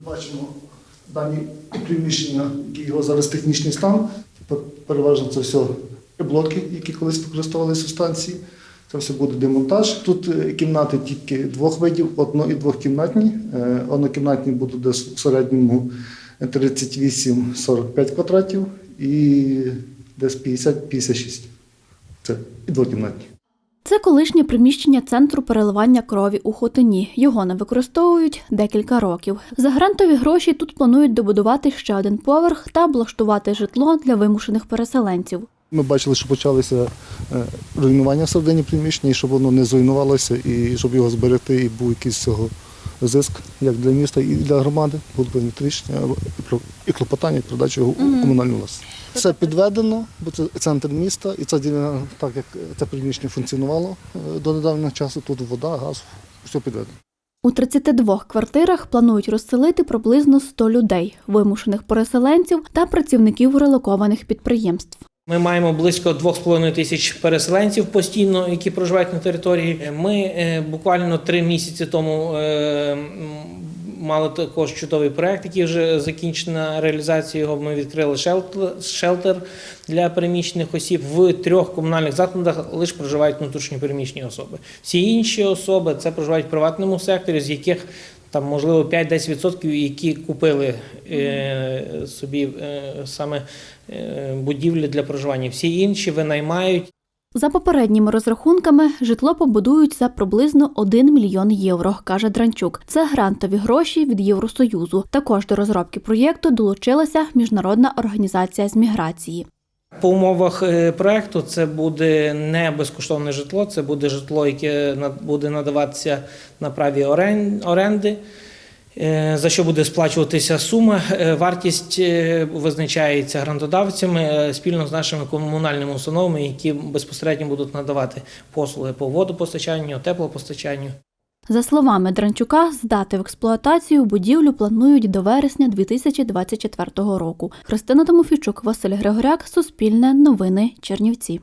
Бачимо дані приміщення, які його зараз технічний стан. Переважно це все блоки, які колись використовувалися у станції. Це все буде демонтаж. Тут е, кімнати тільки двох видів, одно- і двохкімнатні. Е, Однокімнатні будуть десь у середньому 38-45 квадратів і десь 50-56. Це і двокімнатні. Це колишнє приміщення центру переливання крові у Хотині. Його не використовують декілька років. За грантові гроші тут планують добудувати ще один поверх та облаштувати житло для вимушених переселенців. Ми бачили, що почалися е, руйнування всередині приміщення, і щоб воно не зруйнувалося, і щоб його зберегти, і був якийсь цього зиск як для міста, і для громади. Було прийнято рішення і клопотання, і передачу його у комунальну власність. Це підведено, бо це центр міста, і це ділянка, так як це приміщення функціонувало е, до недавнього часу. Тут вода, газ, все підведено. У 32 квартирах планують розселити приблизно 100 людей, вимушених переселенців та працівників релокованих підприємств. Ми маємо близько 2,5 тисяч переселенців постійно, які проживають на території. Ми е, буквально три місяці тому е, мали також чудовий проект, який вже закінчена реалізація його. Ми відкрили шелтер, для переміщених осіб. В трьох комунальних закладах лише проживають внутрішньо переміщені особи. Всі інші особи це проживають в приватному секторі, з яких там можливо 5-10%, які купили е, собі е, саме е, будівлі для проживання. Всі інші винаймають. За попередніми розрахунками, житло побудують за приблизно 1 мільйон євро, каже Дранчук. Це грантові гроші від Євросоюзу. Також до розробки проєкту долучилася міжнародна організація з міграції. По умовах е, проекту це буде не безкоштовне житло, це буде житло, яке буде надаватися на праві орен- оренди. Е, За що буде сплачуватися сума? Е, Вартість е, визначається грантодавцями спільно з нашими комунальними установами, які безпосередньо будуть надавати послуги по водопостачанню, теплопостачанню. За словами Дранчука, здати в експлуатацію будівлю планують до вересня 2024 року. Христина Тимофійчук, Василь Григоряк, Суспільне, Новини, Чернівці.